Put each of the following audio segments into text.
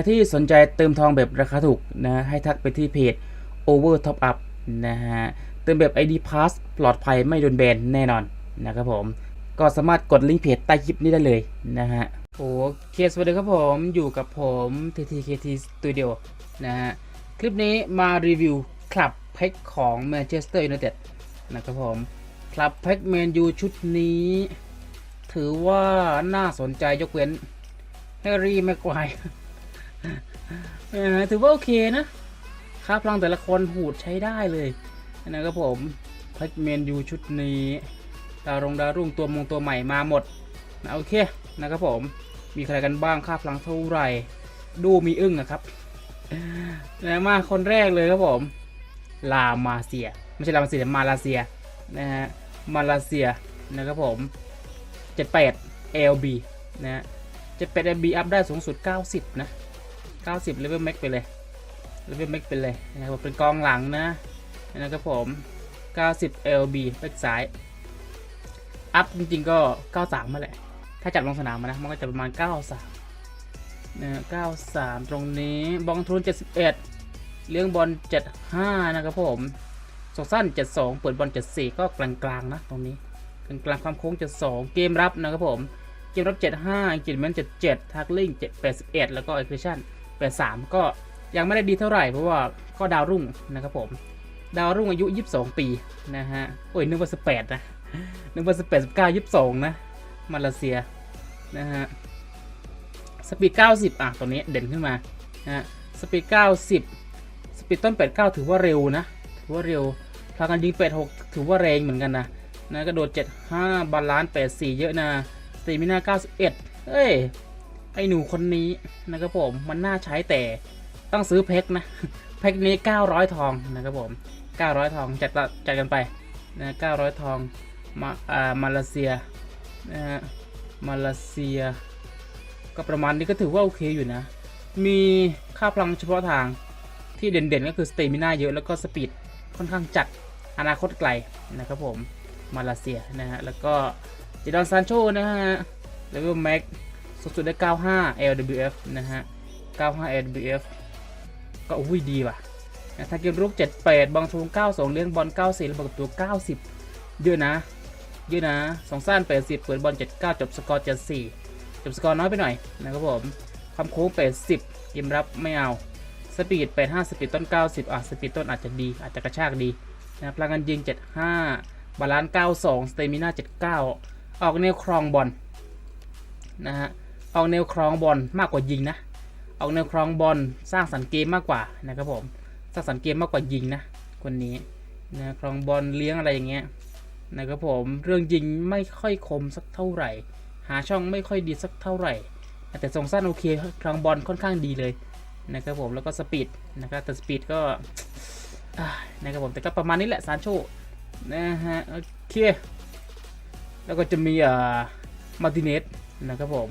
รที่สนใจเติมทองแบบราคาถูกนะ ให้ทักไปที่เพจ Over Top Up นะฮะ เติมแบบ ID Pass ปลอดภัยไม่โดนแบนแน่นอนนะครับผม ก็สามารถกดลิงก์เพจใต้คลิปนี้ได้เลยนะฮะ โอเคสวัสดีครับผม อยู่กับผม TTKT Studio นะฮะ คลิปนี้มารีวิวคลับแพ็กของ Manchester United นะครับผม คลับแพ็กแมนยูชุดนี้ ถือว่าน่าสนใจยกเว้นแฮร์รี่แม็กไกวร์ ถือว่าโอเคนะค่าพลังแต่ละคนหูดใช้ได้เลยนะครับผมแพ็กแมนยูชุดนี้ดาวรงดาวรุ่งตัวมงตัวใหม่มาหมดนะโอเคนะครับผมมีใครกันบ้างค่าพลังเท่าไหร่ ดูมีอึ้งนะครับนะมาคนแรกเลยครับผม ลามาเซีย ไม่ใช่ลามาเซียมาลาเซียนะฮะมาลาเซียนะครับผม 78 LB นะฮะ78 LB อัพได้สูงสุด 90 นะ 90 level max ไปเลย level max ไปเลยนะครับเป็นกองหลังนะนะครับผม90 LB แบ็กซ้าย อัพจริงๆก็ 93มาแหละ ถ้าจับลงสนามมานะ มันก็จะประมาณ 93นะ93 ตรงนี้บองทุน 71เลี้ยงบอล 75 นะครับผมสองสั้น 72 เปิดบอล 74 ก็กลางๆนะตรงนี้กลางกลางๆความโค้ง 72 เกมรับนะครับผม เกมรับ 75อังกฤษมัน77ทักลิง81 แล้วก็เอ็กซ์เพรสชั่น 83ก็ยังไม่ได้ดีเท่าไหร่เพราะว่าก็ดาวรุ่งนะครับผม ดาวรุ่งอายุ 22 ปีนะฮะ โอ้ยนึกว่า 18 นะ นึกว่า 18 19 22 นะ มาเลเซียนะฮะ สปีด 90 อะ ตัวนี้เด่นขึ้นมานะฮะสปีด 90 สปีดต้น 89 ถือว่าเร็วนะ ถือว่าเร็วพลังการยิง 86 ถือว่าแรงเหมือนกันนะนะกระโดด 75 บาลานซ์84 เยอะนะสเตมิน่า91เอ้ย ไอหนูคนนี้นะครับผมมันน่าใช้แต่ต้องซื้อเพกนะเพกนี้ 900 ทองนะครับผม 900 ทองจัดจัดกันไปนะ900 ทองมาอ่ามาเลเซียนะฮะมาเลเซีย ก็ประมาณนี้ก็ถือว่าโอเคอยู่นะ มีค่าพลังเฉพาะทางที่เด่นๆ ก็คือสเตมิน่าเยอะแล้วก็สปีดค่อนข้างจัดอนาคตไกลนะครับผม มาเลเซียนะฮะแล้วก็จิดอนซานโชนะฮะเลเวลแม็ก สุดสุดได้ 95 LWF นะฮะ 95 LWF ก็อุ้ยดีว่ะนะถ้าเกมรุก 78 บางทูน92 เลี้ยงบอล 94แล้วบบตัว 90 เยอะนะ เยอะนะสองสั้น80 เปิดบอล 79 จบสกอร์ 74 จบสกอร์น้อยไปหน่อยนะครับผมความโค้ง 80เกมรับไม่เอาสปีด85 สปีดต้น 90 อะ สปีดต้นอาจจะดี อาจจะกระชากดีนะพลังงานยิง 75 บาลานซ์ 92 สเตมิน่า 79 ออกแนวครองบอลนะฮะ ออกแนวครองบอลมากกว่ายิงนะ ออกแนวครองบอลสร้างสรรค์เกมมากกว่านะครับผม สร้างสรรค์เกมมากกว่ายิงนะ คนนี้นะครองบอลเลี้ยงอะไรอย่างเงี้ยนะครับผม เรื่องยิงไม่ค่อยคมสักเท่าไหร่ หาช่องไม่ค่อยดีสักเท่าไหร่ แต่ทรงสั้นโอเคครองบอลค่อนข้างดีเลยนะครับผมแล้วก็สปีดนะครับแต่สปีดก็นะครับผมแต่ก็ประมาณนี้แหละซานโชนะฮะโอเคแล้วก็จะมีอ่ามาติเนสนะครับผม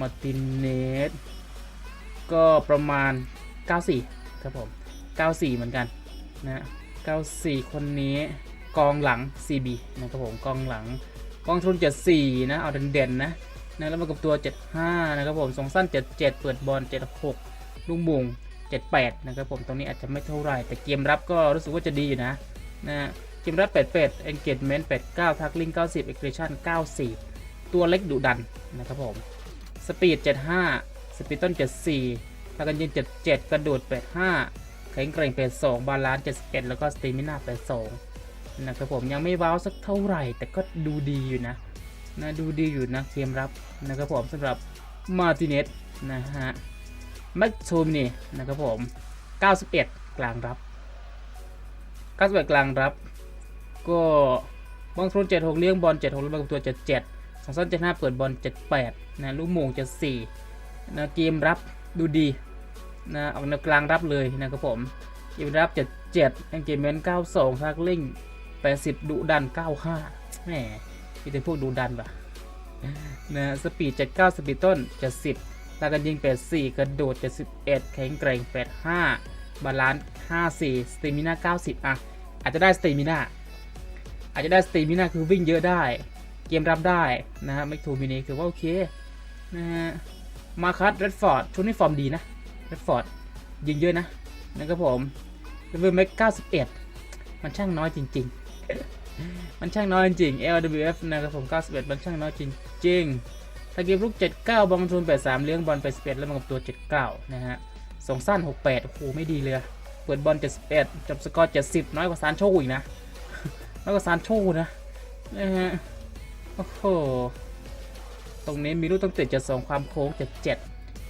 มาติเนสก็ประมาณ 94 ครับผม 94 เหมือนกันนะ94 คนนี้กองหลัง CB นะครับผมกองหลังกองทุน 74 นะ เอาเด่นๆนะนะแล้วมากับตัว 75 นะครับผมสองสั้น 77 เปิดบอล 76 ลูกมุง 78 นะครับผมตรงนี้อาจจะไม่เท่าไหร่ แต่เกมรับก็รู้สึกว่าจะดีอยู่นะนะเกมรับ 88 engagement 89 tackling 90 aggression 94 ตัวเล็กดุดันนะครับผม สปีด 75 สปีดต้น 74พากันยิง77 กระโดด 85 แข็งแกร่ง 82 บาลานซ์ 71 แล้วก็สเตมิน่า 82 นะครับผมยังไม่ว้าวสักเท่าไหร่ แต่ก็ดูดีอยู่นะนะดูดีอยู่นะเกมรับนะครับผมสำหรับมาติเนสนะฮะแม็กโทมินีนะครับผม 91 กลางรับ 91 กลางรับ ก็บางทุน76 เลี้ยงบอล 76ล้วบางตัว 77 สองสั้น75เปิดบอล78นะลูกโมง74นะเกมรับดูดีนะออกแนวกลางรับเลยนะครับผมเกมรับ77 engagement 92ทักลิง80ดุดัน95แหมมีแต่พวกดุดันปะนะสปีด79สปีดต้น70ตากันยิง84กระโดด71แข็งแกร่ง85บาลานซ์54สเตมิน่า90อะอาจจะได้สเตมิน่าอาจจะได้สเตมิน่าคือวิ่งเยอะได้ เกมรับได้นะฮะไม่ทูมินีคือว่าโอเคนะฮะมาคัสเรดฟอร์ดชุดนี้ฟอร์มดีนะเรดฟอร์ดยิงเยอะนะนะครับผมเลเวลแม็ก91มันช่างน้อยจริง ๆ มันช่างน้อยจริง LWF นะครับผม 91 มันช่างน้อยจริงๆตะเกียบลูก79 บอลทุน83 เลี้ยงบอลไป11 แล้วมากับตัว 79 นะฮะสองสั้น 68 โอ้โห ไม่ดีเลย เปิดบอล 71จบสกอร์ 70 น้อยกว่าซานโชอีกนะ น้อยกว่าซานโชนะนะฮะ โอ้โห ตรงนี้มีลูกต้องติดจะสองความโค้งจะเจ็ด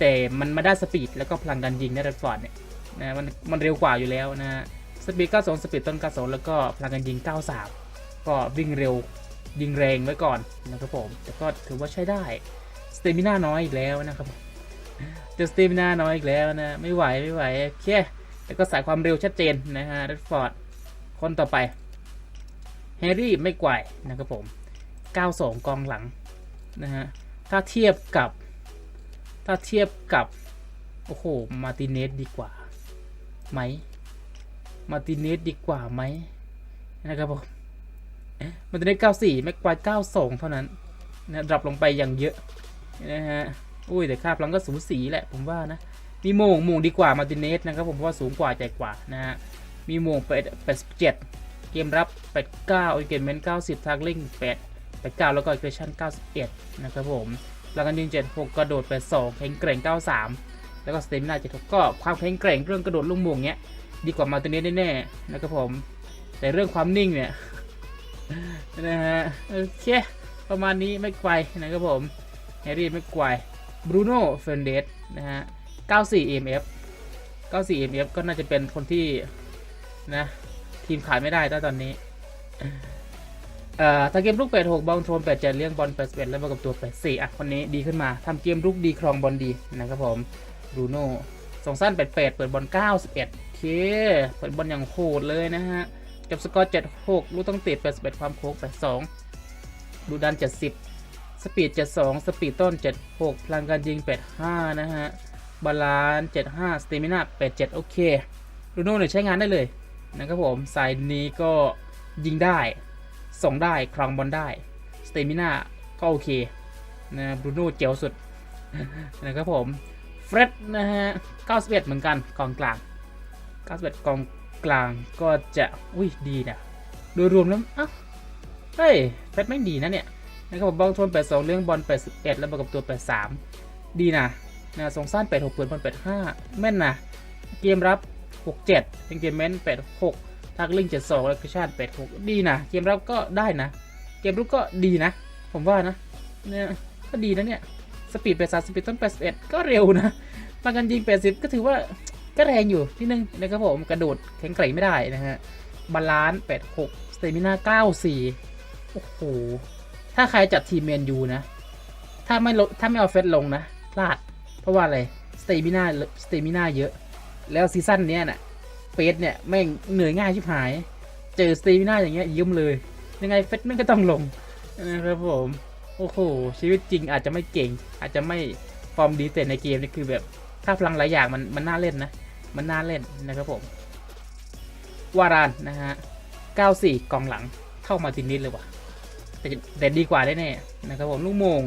แต่มันมาได้สปีดแล้วก็พลังการยิงในเรดฟอร์ดเนี่ยนะมันมันเร็วกว่าอยู่แล้วนะฮะสปีด 92 สปีดต้น 92 แล้วก็พลังการยิง 93 ก็วิ่งเร็วยิงแรงไว้ก่อนนะครับผม แต่ก็ถือว่าใช้ได้ สเตมิน่าน้อยอีกแล้วนะครับผมจะสเตมิน่าน้อยอีกแล้วนะ ไม่ไหวไม่ไหวโอเคแล้วก็สายความเร็วชัดเจนนะฮะเรดฟอร์ดคนต่อไปแฮร์รี่ไม่ไกวนะครับผม 92 กองหลังนะฮะถ้าเทียบกับถ้าเทียบกับ โอ้โห มาติเนสดีกว่าไหม มาติเนสดีกว่าไหมนะครับผมมาติเนส 94 แม็กควาย92 เท่านั้นนะดรอปลงไปอย่างเยอะนะฮะอุ้ยแต่ค่าพลังก็สูสีแหละผมว่านะ มีโมงโมงดีกว่ามาติเนสนะครับผมเพราะว่าสูงกว่าใจกว่านะฮะมีโมงไป87เกมรับ 89 อีกเกมเมนต์90ทากลิง8 89แล้วก็เกรชั่น91 นะครับผมแล้วกันยิง76 กระโดดไป 2 แข็งแกร่ง 93 แล้วก็สเตมินา76 ก็ความแข็งแกร่งเรื่องกระโดดลูกโมงเนี้ยดีกว่ามาติเนสแน่ๆนะครับผม แต่เรื่องความนิ่งเนี่ยนะฮะโอเคประมาณนี้ไม่ไกวนะครับผมแฮร์รี่ไม่ไกวบรูโน่เฟนเดสนะฮะ 94 MF 94 MF ก็น่าจะเป็นคนที่นะทีมขายไม่ได้ตอนนี้ เอ่อถ้าเกมลุก8 6บอลโทน8 7เลี้ยงบอล8 1แล้วมากับตัว8 4อะคนนี้ดีขึ้นมาทำเกมลุกดีครองบอลดีนะครับผมบรูโน่ส่งสั้น8 8เปิดบอล91เคเปิดบอลอย่างโหดเลยนะฮะจบสกอร์7 6ลูกต้องติด81ความโค้ง82ดูดัน 70 สปีด 72 สปีดต้น 76 พลังการยิง 85 นะฮะบาลานซ์75 สเตมินา87 โอเคบรูโน่เนี่ยใช้งานได้เลยนะครับผมสายนี้ก็ยิงได้ ส่งได้ครองบอลได้สเตมิน่าก็โอเคนะบรูโน่เจ๋วสุดนะครับผมเฟร็ดนะฮะ 91 เหมือนกันกองกลาง 91 กองกลางก็จะ อุ้ยดีนะโดยรวมแล้วอ้าเฮ้ยเฟร็ดไม่ดีนะเนี่ยนะครับผมบอลทวน 82 เรื่องบอล 81 แล้วประกับตัว 83 ดีนะนะส่งสั้น 86เปิดบอล85 แม่นนะ เกมรับ 67เป็นเกมเมน86 ทักลิง72แล้วคชาติ86ดีนะเกมรับก็ได้นะ เกมรุกก็ดีนะ ผมว่านะเนี่ยก็ดีนะเนี่ยสปีด83สปีดต้น81ก็เร็วนะปากันยิง80ก็ถือว่าก็แรงอยู่ที่นึงนะครับผมกระโดดแข็งแกร่งไม่ได้นะฮะบาลานซ์86สเตมิน่า94โอ้โหถ้าใครจัดทีมเมนยูนะ ถ้าไม่ลถ้าไม่เอาเฟสลงนะพลาด เพราะว่าอะไรสเตมิน่าสเตมิน่าเยอะ แล้วซีซั่นเนี้ยน่ะ เฟสเนี่ยแม่งเหนื่อยง่ายชิบหาย เจอสเตมิน่าอย่างเงี้ยยืมเลย ยังไงเฟสแม่งก็ต้องลงนะครับผมโอ้โหชีวิตจริงอาจจะไม่เก่ง อาจจะไม่ฟอร์มดีแต่ในเกมนี่คือแบบค่าพลังหลายอย่างมันมันน่าเล่นนะ มันน่าเล่นนะครับผมวารานนะฮะ 94 กองหลังเข้ามาทีนิดเลยว่ะแต่แต่ดีกว่าได้แน่นะครับผมลูกโมง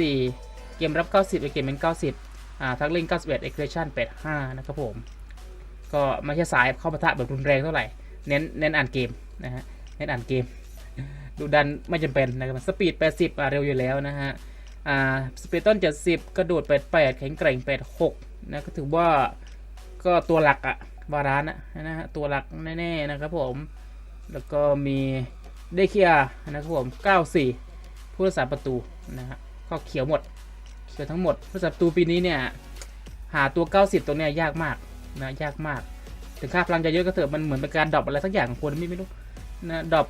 84 เกมรับ 90เกมเป็น 90 อ่าทักลิง91เอ็กเ t ชั่น85 นะครับผม ก็ไม่ใช่สายเข้าปะทะแบบรุนแรงเท่าไหร่ เน้นเน้นอ่านเกมนะฮะ เน้นอ่านเกม ดูดันไม่จำเป็นนะครับ สปีด 80อะเร็วอยู่แล้วนะฮะ อ่า สปีดต้น 70 กระโดด 88 แข็งแกร่ง 86 นะ ก็ถือว่าก็ตัวหลักอะวารานอะนะฮะ ตัวหลักแน่ๆนะครับผม แล้วก็มีเดเคียนะครับผม 94 ผู้รักษาประตูนะฮะ ก็เขียวหมด เขียวทั้งหมด ผู้รักษาประตูปีนี้เนี่ย หาตัว 90 ตัวเนี้ยยากมาก นะยากมาก ถึงค่าพลังจะเยอะก็เถอะมันเหมือนเป็นการดรอปอะไรสักอย่างของคนไม่ไม่รู้นะดรอป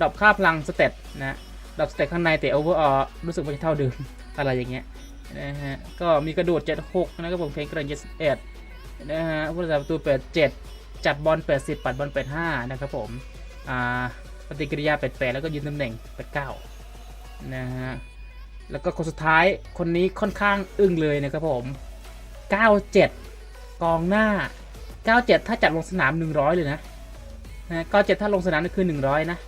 ดรอปค่าพลังสเตตนะดรอปสเตตข้างในแต่โอเวอร์ออรู้สึกว่าจะเท่าเดิมอะไรอย่างเงี้ยนะฮะก็มีกระโดด 76 นะครับผมเพลงกระโดด71นะฮะผู้รักษาประตู87จับบอล80ปัดบอล85นะครับผมอ่าปฏิกิริยา88แล้วก็ยืนตำแหน่ง89นะฮะแล้วก็คนสุดท้ายคนนี้ค่อนข้างอึ้งเลยนะครับผม 97 กองหน้า 97 ถ้าจัดลงสนาม 100 เลยนะนะ97 ถ้าลงสนามนี่คือ 100 นะ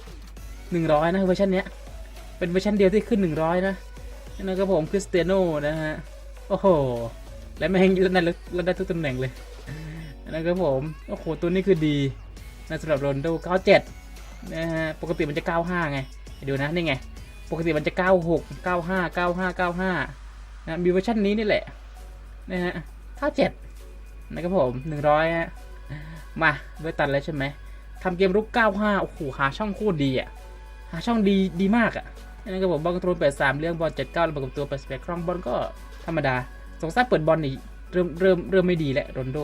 100 นะเวอร์ชันเนี้ย เป็นเวอร์ชันเดียวที่ขึ้น 100 นะนะครับผมคริสเตียโนนะฮะ โอ้โห และแม่งเล่นได้เล่นได้ทุกตำแหน่งเลยนะครับผม โอ้โห ตัวนี้คือดีนะสำหรับโรนโด97 นะฮะ ปกติมันจะ 95 ไงให้ดูนะ นี่ไง ปกติมันจะ 96 95 95 95นะมีเวอร์ชันนี้นี่แหละนะฮะ 97 นะครับผม100ฮะมาด้วยตันแล้วใช่ไหมทำเกมรุก95โอ้โหหาช่องโคตรดีอะหาช่องดีดีมากอะนะครับผมบอลกระโทน83เรื่องบอล79ระเบิดกับตัว88คครองบอลก็ธรรมดาสงสัยเปิดบอลนี่เริ่มเริ่มเริ่มไม่ดีแหล้วโรนโด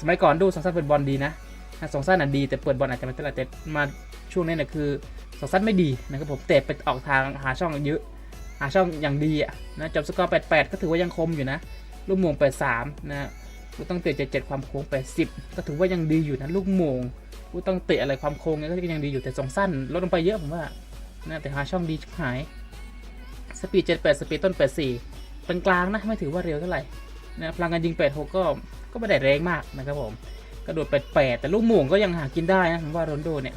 สมัยก่อนดูสงสัยเปิดบอลดีนะสงสัยน่ะดีแต่เปิดบอลอาจจะไม่เท่าไรแต่มาช่วงนี้น่ะคือสงสัยไม่ดีนะครับผมแต่ไปออกทางหาช่องเยอะ หาช่องอย่างดีอะนะจบสกอร์ 88 ก็ถือว่ายังคมอยู่นะ ลูกมง83 นะ กูต้องเตะ77ความโค้ง80ก็ถือว่ายังดีอยู่นะลูกโมงลูต้องเตะอะไรความโค้งเนี่ยก็ยังดีอยู่แต่ทรงสั้นลดลงไปเยอะผมว่านะแต่หาช่องดีชิบหายสปีด78สปีดต้น84เป็นกลางนะไม่ถือว่าเร็วเท่าไหร่นะพลังการยิง86ก็ก็ไม่ได้แรงมากนะครับผมกระโดด88แปดแต่ลูกโมงก็ยังหากินได้นะผมว่าโรนโดเนี่ย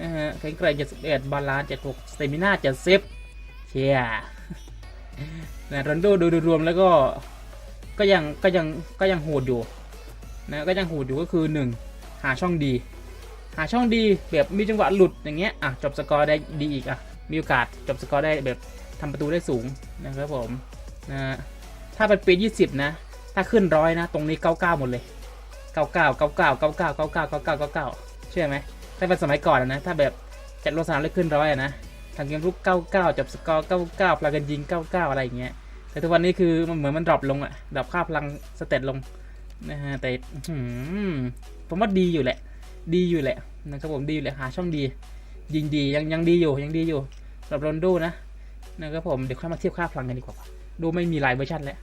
นะฮะแข็งแกร่ง71บาลานซ์76สเตมิน่า70เชียนะรันโดโดูรวมแล้วก็ ก็ยังก็ยังก็ยังโหดอยู่นะก็ยังโหดอยู่ก็คือ 1 หาช่องดี หาช่องดีแบบมีจังหวะหลุดอย่างเงี้ยอะจบสกอร์ได้ดีอีกอะมีโอกาสจบสกอร์ได้แบบทำประตูได้สูงนะครับผมนะถ้าเป็นปี 20 นะ ถ้าขึ้นร้อยนะ ตรงนี้ 99 หมดเลย 99 99 99 99 99 99เชื่อไหมถ้าเป็นสมัยก่อนนะ ถ้าแบบจัดโลสามแล้ขึ้นร้อยนะทางเกมรุก 99 จับสกอร์ 99พลังกันยิง 99 อะไรอย่างเงี้ย แต่ทุกวันนี้คือมันเหมือนมันดรอปลงอะดรอปค่าพลังสเตตลงนะฮะแต่ผมว่าดีอยู่แหละ ดีอยู่แหละนะครับผมดีอยู่แหละหาช่องดี ยิงดียังยังดีอยู่ยังดีอยู่สำหรับโรนโดนะนะครับผมเดี๋ยวค่อยมาเทียบค่าพลังกันดีกว่า ดูไม่มีหลายเวอร์ชันแล้ว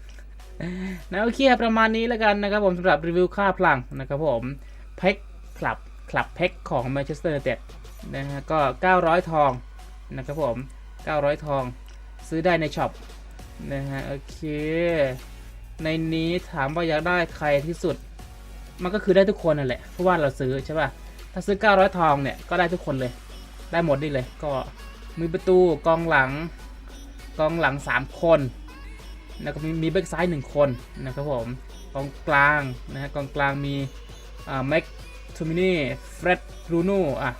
นะโอเคประมาณนี้แล้วกันนะครับผมสำหรับรีวิวค่าพลังนะครับผมเพ็กคลับคลับเพ็กของแมนเชสเตอร์เต็ดนะฮะก็ 900 ทองนะครับผม 900 ทอง ซื้อได้ในช็อป นะฮะ โอเค ในนี้ถามว่าอยากได้ใครที่สุด มันก็คือได้ทุกคนนั่นแหละ เพราะว่าเราซื้อใช่ป่ะ ถ้าซื้อ 900 ทองเนี่ย ก็ได้ทุกคนเลย ได้หมดนี่เลย ก็มือประตูกองหลัง กองหลัง 3 คน แล้วก็มีมีแบ็กซ้าย1คนนะครับผม กองกลางนะฮะ กองกลางมีอ่าแม็กทูมินี่เฟร็ดรูโน่อะ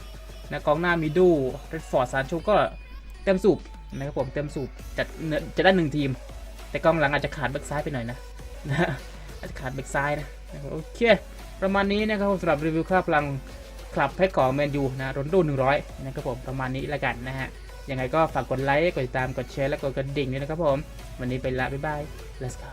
นะกองหน้ามีดูเรดฟอร์ดซานโชก็เต็มสูบ นะครับผมเต็มสูบจัดเนื้อจะได้หนึ่งทีม แต่กองหลังอาจจะขาดแบ็กซ้ายไปหน่อยนะนะอาจจะขาดแบ็กซ้ายนะโอเค ประมาณนี้นะครับผมสำหรับรีวิวค่าพลังคลับเพชรของแมนยูนะรอนโดหนึ่งร้อยนะครับผมประมาณนี้ล้วกันนะฮะยังไงก็ฝากกดไลค์ กดติดตาม กดแชร์ และกดกระดิ่งด้วยนะครับผม วันนี้ไปละ บ๊ายบาย let's go